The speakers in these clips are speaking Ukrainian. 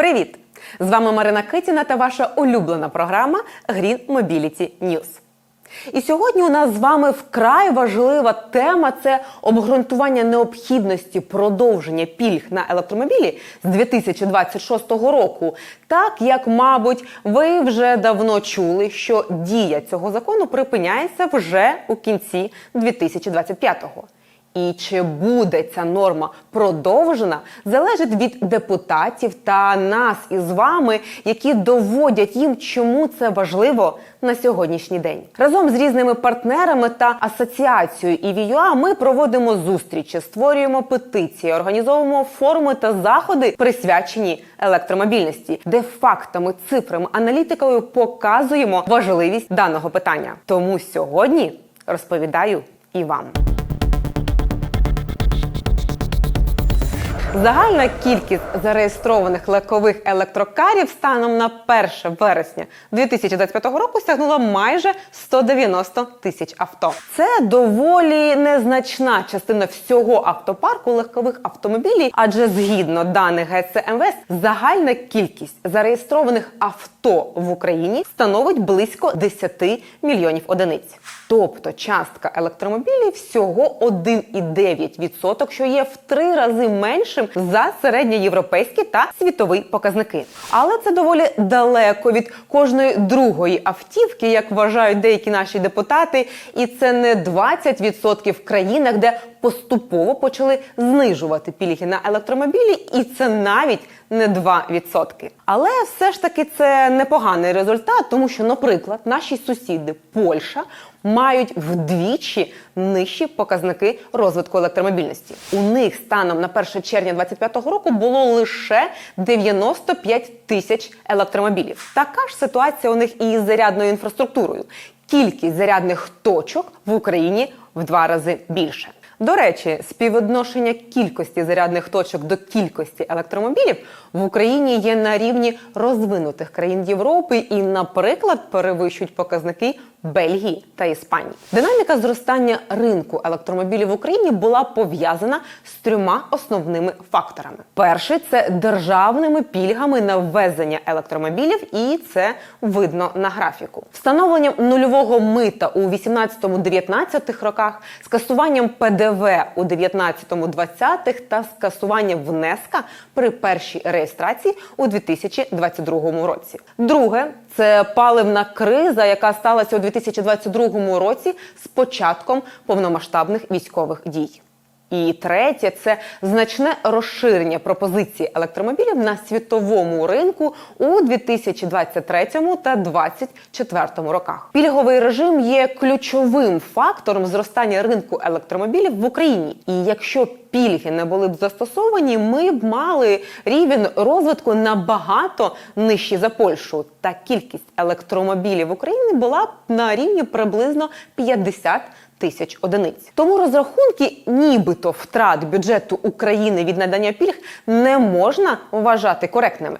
Привіт! З вами Марина Китіна та ваша улюблена програма Green Mobility News. І сьогодні у нас з вами вкрай важлива тема це обґрунтування необхідності продовження пільг на електромобілі з 2026 року. Так як, мабуть, ви вже давно чули, що дія цього закону припиняється вже у кінці 2025-го. І чи буде ця норма продовжена, залежить від депутатів та нас із вами, які доводять їм, чому це важливо на сьогоднішній день. Разом з різними партнерами та асоціацією EVUA ми проводимо зустрічі, створюємо петиції, організовуємо форуми та заходи, присвячені електромобільності, де фактами, цифрами, аналітикою показуємо важливість даного питання. Тому сьогодні розповідаю і вам. Загальна кількість зареєстрованих легкових електрокарів станом на 1 вересня 2025 року сягнула майже 190 тисяч авто. Це доволі незначна частина всього автопарку легкових автомобілів, адже згідно даних ГЦМВС, загальна кількість зареєстрованих авто в Україні становить близько 10 мільйонів одиниць. Тобто частка електромобілів всього 1,9%, що є в три рази меншим за середньоєвропейські та світові показники. Але це доволі далеко від кожної другої автівки, як вважають деякі наші депутати, і це не 20% в країнах, де поступово почали знижувати пільги на електромобілі, і це навіть не 2%. Але все ж таки це непоганий результат, тому що, наприклад, наші сусіди Польща мають вдвічі нижчі показники розвитку електромобільності. У них станом на 1 червня 2025 року було лише 95 тисяч електромобілів. Така ж ситуація у них і з зарядною інфраструктурою. Кількість зарядних точок в Україні в два рази більше. До речі, співвідношення кількості зарядних точок до кількості електромобілів в Україні є на рівні розвинутих країн Європи і, наприклад, перевищують показники Бельгії та Іспанії. Динаміка зростання ринку електромобілів в Україні була пов'язана з трьома основними факторами: перший це державними пільгами на ввезення електромобілів, і це видно на графіку. Встановленням нульового мита у 18-19 роках, скасуванням ПДВ у 19-20 та скасуванням внеска при першій реєстрації у 2022 році. Друге це паливна криза, яка сталася у 2022 році з початком повномасштабних військових дій. І третє це значне розширення пропозиції електромобілів на світовому ринку у 2023 та 2024 роках. Пільговий режим є ключовим фактором зростання ринку електромобілів в Україні. І якщо пільги не були б застосовані, ми б мали рівень розвитку набагато нижчий за Польщу. Та кількість електромобілів в Україні була б на рівні приблизно 50 тисяч одиниць. Тому розрахунки, нібито втрат бюджету України від надання пільг, не можна вважати коректними.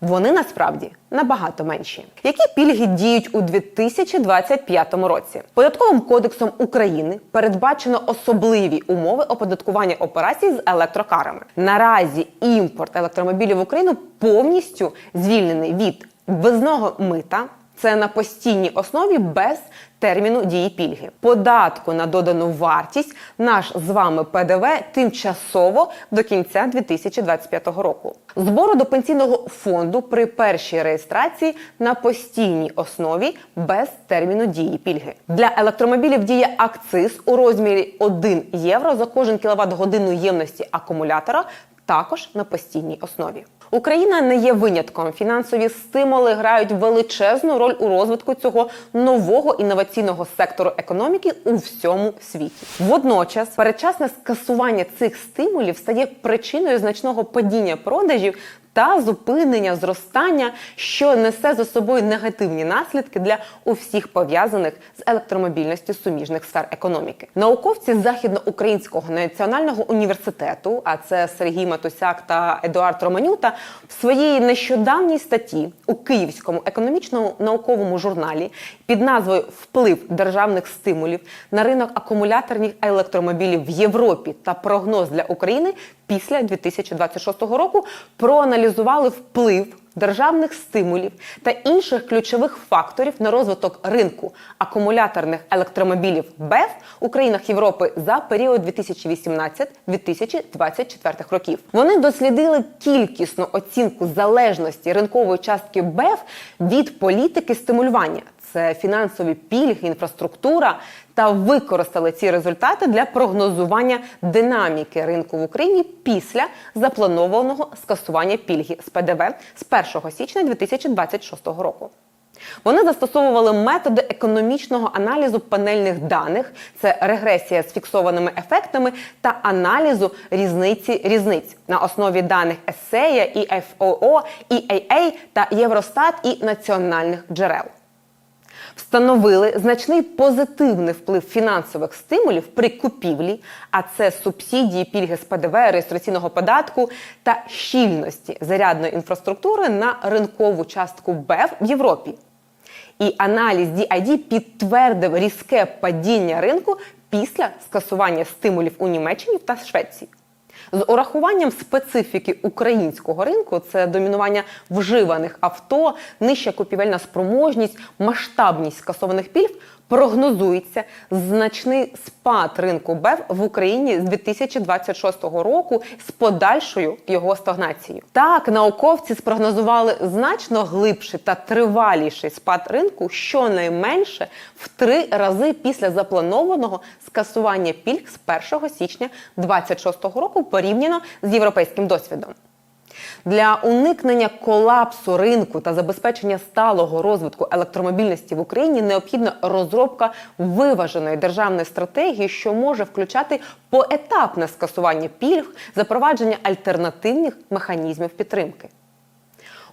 Вони насправді набагато менші. Які пільги діють у 2025 році? Податковим кодексом України передбачено особливі умови оподаткування операцій з електрокарами. Наразі імпорт електромобілів в Україну повністю звільнений від ввізного мита. Це на постійній основі без терміну дії пільги. Податку на додану вартість наш з вами ПДВ тимчасово до кінця 2025 року. Збору до пенсійного фонду при першій реєстрації на постійній основі без терміну дії пільги. Для електромобілів діє акциз у розмірі 1 євро за кожен кіловат годину ємності акумулятора. Також на постійній основі Україна не є винятком. Фінансові стимули грають величезну роль у розвитку цього нового інноваційного сектору економіки у всьому світі. Водночас, передчасне скасування цих стимулів стає причиною значного падіння продажів та зупинення зростання, що несе за собою негативні наслідки для усіх пов'язаних з електромобільністю суміжних сфер економіки. Науковці західноукраїнського національного університету, а це Сергій Матусяк та Едуард Романюта, в своїй нещодавній статті у Київському економічному науковому журналі під назвою Вплив державних стимулів на ринок акумуляторних електромобілів в Європі та прогноз для України після 2026 року проаналізували вплив державних стимулів та інших ключових факторів на розвиток ринку акумуляторних електромобілів БЕВ у країнах Європи за період 2018-2024 років. Вони дослідили кількісну оцінку залежності ринкової частки БЕВ від політики стимулювання. Це фінансові пільги, інфраструктура, та використали ці результати для прогнозування динаміки ринку в Україні після запланованого скасування пільги з ПДВ з 1 січня 2026 року. Вони застосовували методи економічного аналізу панельних даних, це регресія з фіксованими ефектами та аналізу різниці різниць на основі даних ЕСЕЯ, ІФОО, EAA та Євростат і національних джерел. Встановили значний позитивний вплив фінансових стимулів при купівлі, а це субсидії, пільги з ПДВ, реєстраційного податку та щільності зарядної інфраструктури на ринкову частку БЕВ в Європі. І аналіз DID підтвердив різке падіння ринку після скасування стимулів у Німеччині та Швеції. З урахуванням специфіки українського ринку це домінування вживаних авто, нижча купівельна спроможність, масштабність скасованих пільг. Прогнозується значний спад ринку БЕВ в Україні з 2026 року з подальшою його стагнацією. Так, науковці спрогнозували значно глибший та триваліший спад ринку, щонайменше в три рази після запланованого скасування пільг з 1 січня 2026 року порівняно з європейським досвідом. Для уникнення колапсу ринку та забезпечення сталого розвитку електромобільності в Україні необхідна розробка виваженої державної стратегії, що може включати поетапне скасування пільг, запровадження альтернативних механізмів підтримки.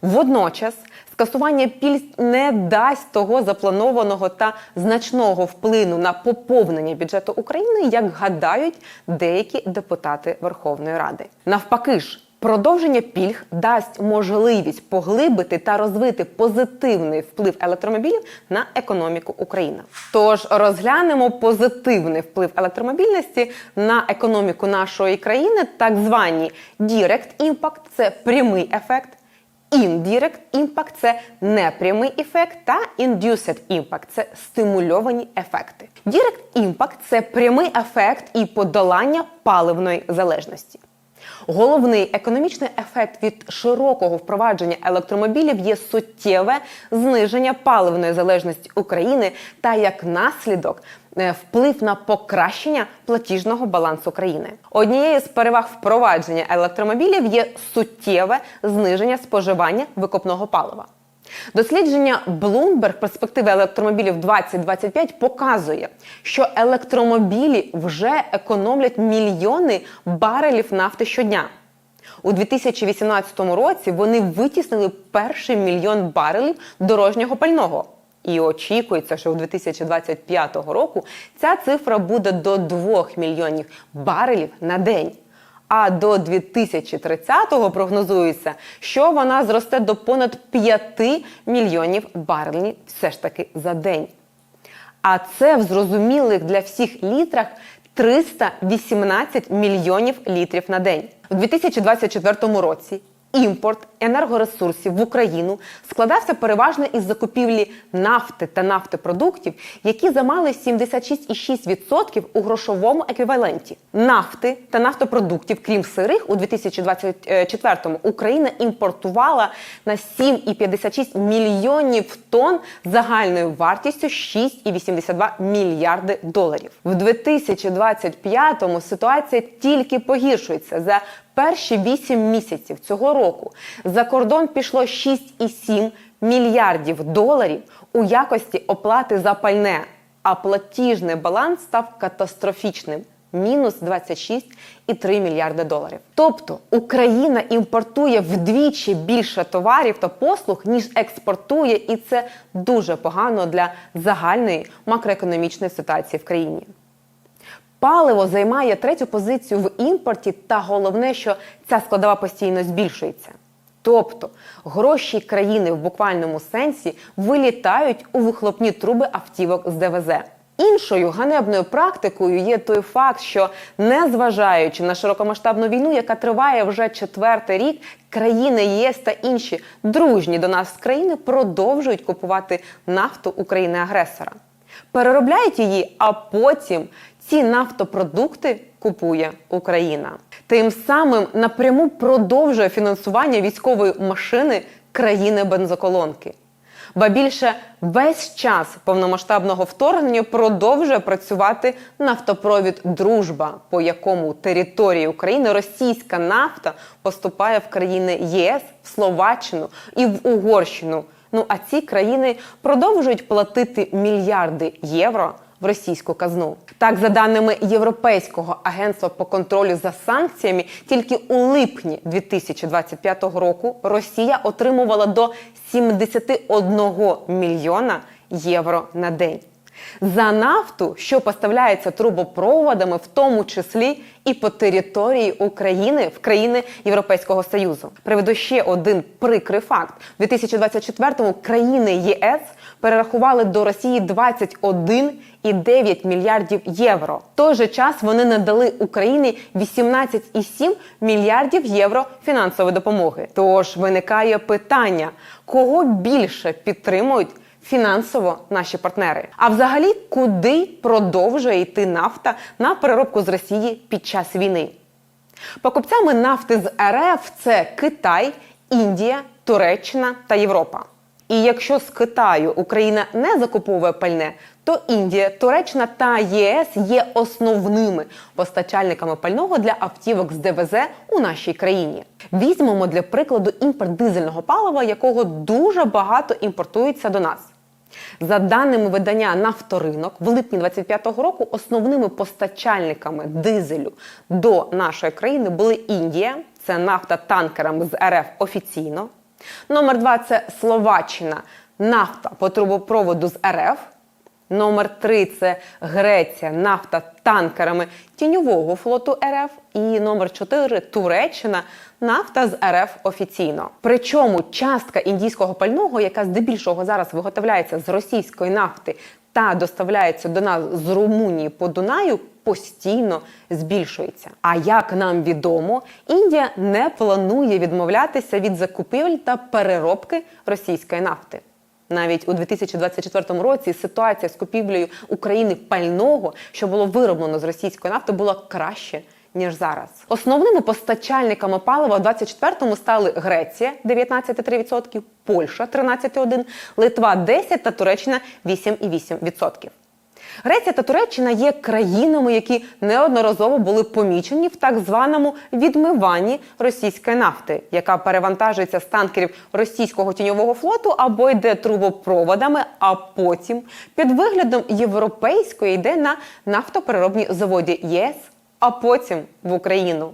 Водночас скасування пільг не дасть того запланованого та значного вплину на поповнення бюджету України, як гадають деякі депутати Верховної Ради. Навпаки ж. Продовження пільг дасть можливість поглибити та розвити позитивний вплив електромобілів на економіку України. Тож розглянемо позитивний вплив електромобільності на економіку нашої країни, так звані Direct Impact – це прямий ефект. Indirect Impact – це непрямий ефект, та Induced Impact – це стимульовані ефекти. Direct Impact – це прямий ефект і подолання паливної залежності. Головний економічний ефект від широкого впровадження електромобілів є суттєве зниження паливної залежності України та як наслідок е, вплив на покращення платіжного балансу країни. Однією з переваг впровадження електромобілів є суттєве зниження споживання викопного палива. Дослідження Bloomberg перспективи електромобілів 2025 показує, що електромобілі вже економлять мільйони барелів нафти щодня. У 2018 році вони витіснили перший мільйон барелів дорожнього пального. І очікується, що у 2025 року ця цифра буде до 2 мільйонів барелів на день. А до 2030-го прогнозується, що вона зросте до понад 5 мільйонів барелів все ж таки за день. А це в зрозумілих для всіх літрах 318 мільйонів літрів на день. У 2024 році імпорт енергоресурсів в Україну складався переважно із закупівлі нафти та нафтопродуктів, які займали 76,6% у грошовому еквіваленті. Нафти та нафтопродуктів, крім сирих, у 2024-му Україна імпортувала на 7,56 мільйонів тонн загальною вартістю 6,82 мільярди доларів. В 2025-му ситуація тільки погіршується за перші 8 місяців цього року за кордон пішло 6,7 мільярдів доларів у якості оплати за пальне, а платіжний баланс став катастрофічним. Мінус 26,3 мільярди доларів. Тобто Україна імпортує вдвічі більше товарів та послуг, ніж експортує, і це дуже погано для загальної макроекономічної ситуації в країні. Паливо займає третю позицію в імпорті, та головне, що ця складова постійно збільшується. Тобто гроші країни в буквальному сенсі вилітають у вихлопні труби автівок з ДВЗ. Іншою ганебною практикою є той факт, що незважаючи на широкомасштабну війну, яка триває вже четвертий рік, країни ЄС та інші дружні до нас країни продовжують купувати нафту України-агресора, переробляють її, а потім ці нафтопродукти купує Україна. Тим самим напряму продовжує фінансування військової машини країни бензоколонки. Ба більше весь час повномасштабного вторгнення продовжує працювати нафтопровід Дружба, по якому території України російська нафта поступає в країни ЄС, в Словаччину і в Угорщину. Ну а ці країни продовжують платити мільярди євро в російську казну. Так, за даними Європейського агентства по контролю за санкціями, тільки у липні 2025 року Росія отримувала до 71 мільйона євро на день. За нафту, що поставляється трубопроводами, в тому числі і по території України в країни Європейського Союзу. Приведу ще один прикрий факт: у 2024-му країни ЄС перерахували до Росії 21,9 мільярдів євро. В той же час вони надали Україні 18,7 мільярдів євро фінансової допомоги. Тож виникає питання, кого більше підтримують фінансово наші партнери. А взагалі, куди продовжує йти нафта на переробку з Росії під час війни? Покупцями нафти з РФ це Китай, Індія, Туреччина та Європа. І якщо з Китаю Україна не закуповує пальне, то Індія, Туреччина та ЄС є основними постачальниками пального для автівок з ДВЗ у нашій країні. Візьмемо для прикладу імпорт дизельного палива, якого дуже багато імпортується до нас. За даними видання Нафторинок, в липні 25-го року основними постачальниками дизелю до нашої країни були Індія, це нафта танкерами з РФ офіційно. Номер два це Словаччина, нафта по трубопроводу з РФ. Номер три це Греція, нафта танкерами тіньового флоту РФ. І номер 4 Туреччина, нафта з РФ офіційно. Причому частка індійського пального, яка здебільшого зараз виготовляється з російської нафти та доставляється до нас з Румунії по Дунаю, постійно збільшується. А як нам відомо, Індія не планує відмовлятися від закупівель та переробки російської нафти. Навіть у 2024 році ситуація з купівлею України пального, що було вироблено з російської нафти, була краще. Ніж зараз основними постачальниками палива у 24-му стали Греція 19,3%, Польща 13,1%, Литва 10% та Туреччина 8,8%. Греція та Туреччина є країнами, які неодноразово були помічені в так званому відмиванні російської нафти, яка перевантажується з танкерів російського тіньового флоту або йде трубопроводами, а потім під виглядом європейської йде на нафтопереробні заводі ЄС, а потім в Україну.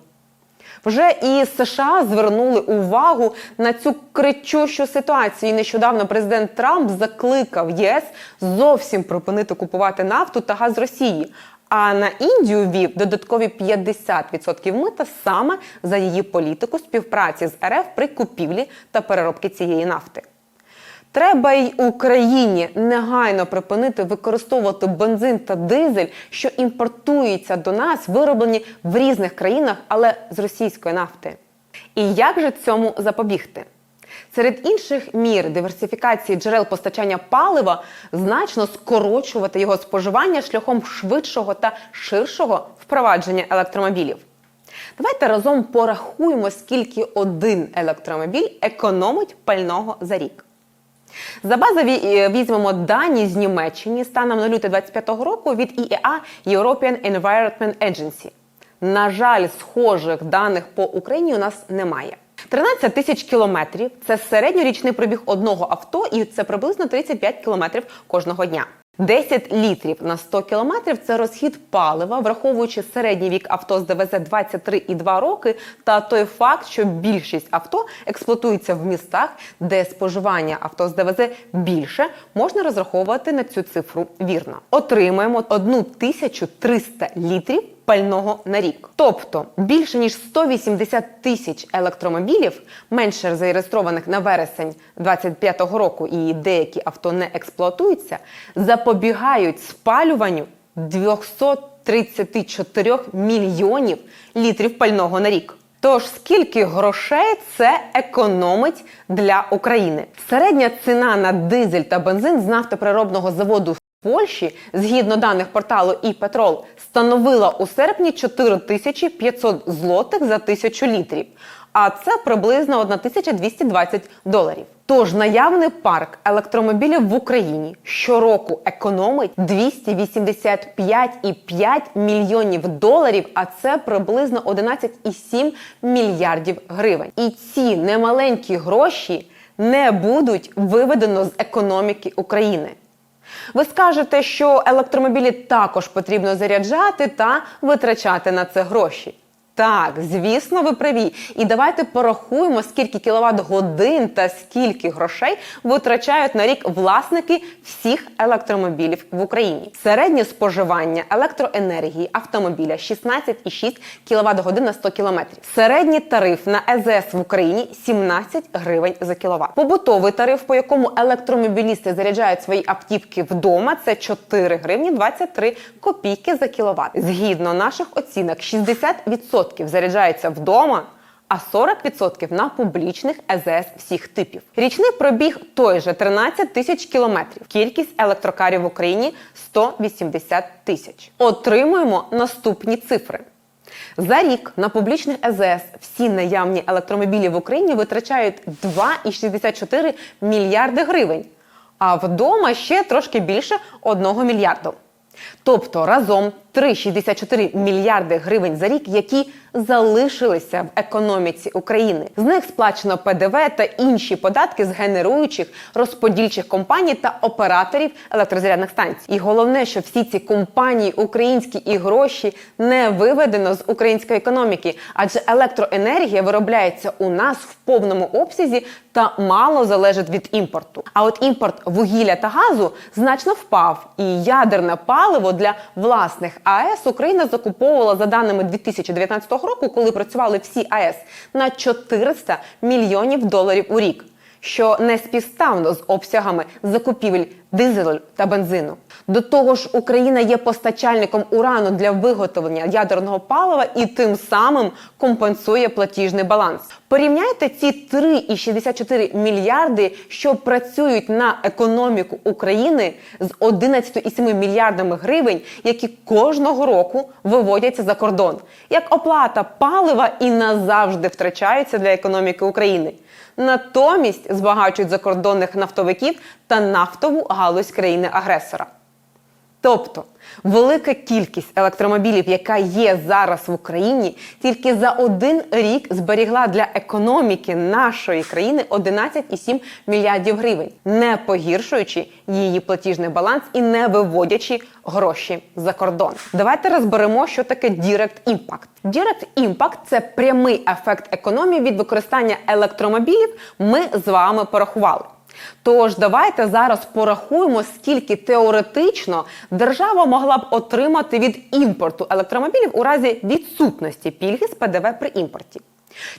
Вже і США звернули увагу на цю кричущу ситуацію. І Нещодавно президент Трамп закликав ЄС зовсім припинити купувати нафту та газ Росії. А на Індію вів додаткові 50% мита саме за її політику співпраці з РФ при купівлі та переробці цієї нафти. Треба й Україні негайно припинити використовувати бензин та дизель, що імпортуються до нас, вироблені в різних країнах, але з російської нафти. І як же цьому запобігти? Серед інших мір диверсифікації джерел постачання палива значно скорочувати його споживання шляхом швидшого та ширшого впровадження електромобілів. Давайте разом порахуємо, скільки один електромобіль економить пального за рік. За базові е, візьмемо дані з Німеччини станом на лютий 25-го року від EEA European Environment Agency. На жаль, схожих даних по Україні у нас немає. 13 тисяч кілометрів це середньорічний пробіг одного авто, і це приблизно 35 кілометрів кожного дня. 10 літрів на 100 кілометрів це розхід палива, враховуючи середній вік авто з ДВЗ 23,2 роки, та той факт, що більшість авто експлуатується в містах, де споживання авто з ДВЗ більше, можна розраховувати на цю цифру вірно. Отримаємо 1300 літрів пального на рік. Тобто більше ніж 180 тисяч електромобілів, менше зареєстрованих на вересень 25-го року, і деякі авто не експлуатуються, запобігають спалюванню 234 мільйонів літрів пального на рік. Тож скільки грошей це економить для України? Середня ціна на дизель та бензин з нафтоприробного заводу Польщі, згідно даних порталу «І-Петрол», становила у серпні 4500 злотих за тисячу літрів. А це приблизно 1220 доларів. Тож наявний парк електромобілів в Україні щороку економить 285,5 мільйонів доларів, а це приблизно 11,7 мільярдів гривень. І ці немаленькі гроші не будуть виведено з економіки України. Ви скажете, що електромобілі також потрібно заряджати та витрачати на це гроші. Так, звісно, ви праві. І давайте порахуємо, скільки кіловат годин та скільки грошей витрачають на рік власники всіх електромобілів в Україні. Середнє споживання електроенергії автомобіля 16,6 кВт годин на 100 км. Середній тариф на ЕЗС в Україні 17 гривень за кіловат. Побутовий тариф, по якому електромобілісти заряджають свої автівки вдома, це 4 гривні 23 копійки за кіловат. Згідно наших оцінок, 60% заряджається вдома. А 40% на публічних ЕЗС всіх типів. Річний пробіг той же 13 тисяч кілометрів. Кількість електрокарів в Україні 180 тисяч. Отримуємо наступні цифри. За рік на публічних ЕЗС всі наявні електромобілі в Україні витрачають 2,64 мільярди гривень, а вдома ще трошки більше 1 мільярду. Тобто разом 3,64 мільярди гривень за рік, які залишилися в економіці України. З них сплачено ПДВ та інші податки з генеруючих розподільчих компаній та операторів електрозарядних станцій. І головне, що всі ці компанії українські і гроші не виведено з української економіки, адже електроенергія виробляється у нас в повному обсязі та мало залежить від імпорту. А от імпорт вугілля та газу значно впав, і ядерне паливо для власних АЕС Україна закуповувала за даними 2019 року, коли працювали всі АЕС, на 400 мільйонів доларів у рік, що не співставно з обсягами закупівель дизелю та бензину. До того ж, Україна є постачальником урану для виготовлення ядерного палива і тим самим компенсує платіжний баланс. Порівняйте ці 3,64 мільярди, що працюють на економіку України з 11,7 мільярдами гривень, які кожного року виводяться за кордон, як оплата палива і назавжди втрачаються для економіки України. Натомість збагачують закордонних нафтовиків та нафтову галузь країни-агресора. Тобто велика кількість електромобілів, яка є зараз в Україні, тільки за один рік зберігла для економіки нашої країни 11,7 мільярдів гривень, не погіршуючи її платіжний баланс і не виводячи гроші за кордон. Давайте розберемо, що таке Direct Impact. Direct Impact – це прямий ефект економії від використання електромобілів. Ми з вами порахували. Тож давайте зараз порахуємо, скільки теоретично держава могла б отримати від імпорту електромобілів у разі відсутності пільги з ПДВ при імпорті.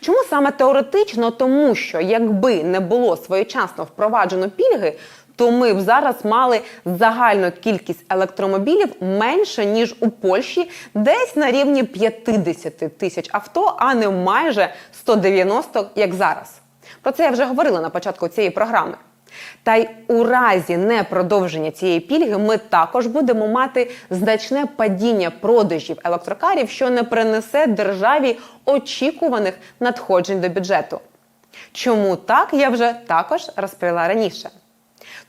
Чому саме теоретично? Тому що якби не було своєчасно впроваджено пільги, то ми б зараз мали загальну кількість електромобілів менше ніж у Польщі, десь на рівні 50 тисяч авто, а не майже 190, як зараз. Про це я вже говорила на початку цієї програми. Та й у разі непродовження цієї пільги ми також будемо мати значне падіння продажів електрокарів, що не принесе державі очікуваних надходжень до бюджету. Чому так, я вже також розповіла раніше.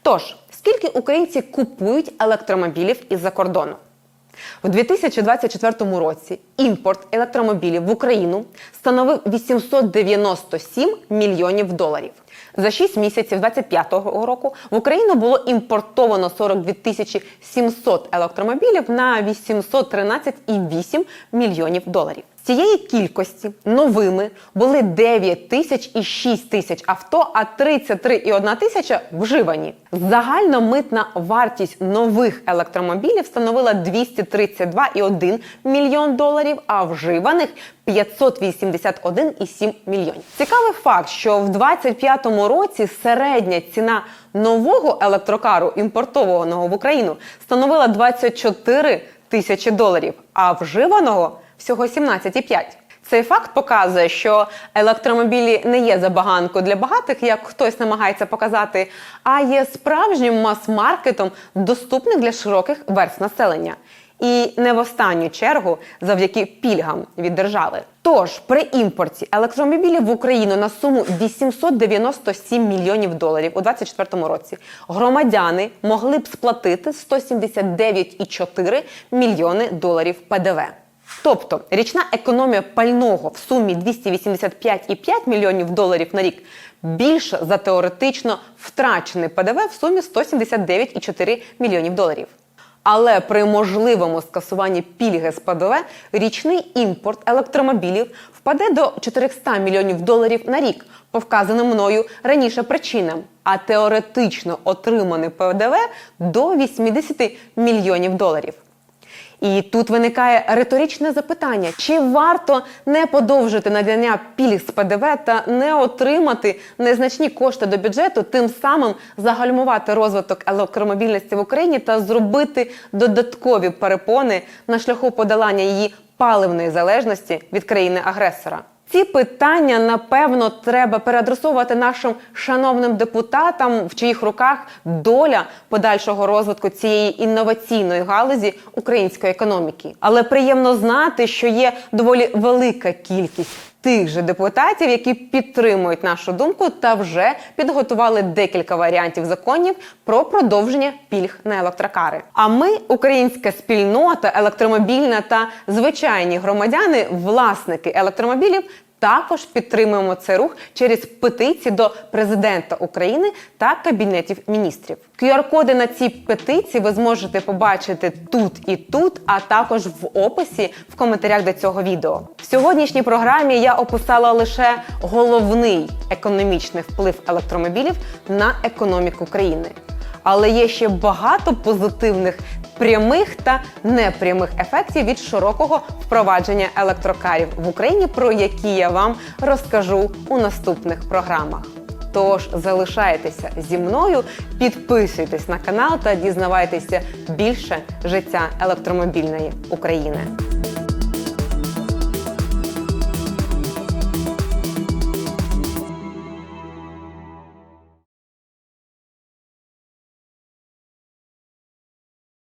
Тож, скільки українці купують електромобілів із-за кордону? У 2024 році імпорт електромобілів в Україну становив 897 мільйонів доларів. За 6 місяців 2025 року в Україну було імпортовано 42 тисячі 700 електромобілів на 813,8 мільйонів доларів. Цієї кількості новими були 9 тисяч і 6 тисяч авто, а 33,1 тисяча вживані. Загальна митна вартість нових електромобілів становила 232,1 мільйон доларів, а вживаних 581,7 мільйонів. Цікавий факт, що в 2025 році середня ціна нового електрокару, імпортованого в Україну, становила 24 тисячі доларів, а вживаного всього 17,5. Цей факт показує, що електромобілі не є забаганкою для багатих, як хтось намагається показати, а є справжнім мас-маркетом, доступним для широких верст населення. І не в останню чергу завдяки пільгам від держави. Тож при імпорті електромобілів в Україну на суму 897 мільйонів доларів у 2024 році громадяни могли б сплатити 179,4 мільйони доларів ПДВ. Тобто річна економія пального в сумі 285,5 мільйонів доларів на рік більше за теоретично втрачений ПДВ в сумі 179,4 мільйонів доларів. Але при можливому скасуванні пільги з ПДВ річний імпорт електромобілів впаде до 400 мільйонів доларів на рік, по вказаним мною раніше причинам, а теоретично отриманий ПДВ до 80 мільйонів доларів. І тут виникає риторичне запитання: чи варто не подовжити надання пільг з ПДВ та не отримати незначні кошти до бюджету, тим самим загальмувати розвиток електромобільності в Україні та зробити додаткові перепони на шляху подолання її паливної залежності від країни-агресора? Ці питання напевно треба переадресовувати нашим шановним депутатам, в чиїх руках доля подальшого розвитку цієї інноваційної галузі української економіки. Але приємно знати, що є доволі велика кількість тих же депутатів, які підтримують нашу думку та вже підготували декілька варіантів законів про продовження пільг на електрокари. А ми, українська спільнота, електромобільна та звичайні громадяни, власники електромобілів. Також підтримуємо цей рух через петиції до президента України та кабінетів міністрів. QR-коди на цій петиції ви зможете побачити тут і тут, а також в описі в коментарях до цього відео. Сьогоднішній програмі я описала лише головний економічний вплив електромобілів на економіку країни. Але є ще багато позитивних прямих та непрямих ефектів від широкого впровадження електрокарів в Україні, про які я вам розкажу у наступних програмах. Тож залишайтеся зі мною, підписуйтесь на канал та дізнавайтеся більше життя електромобільної України.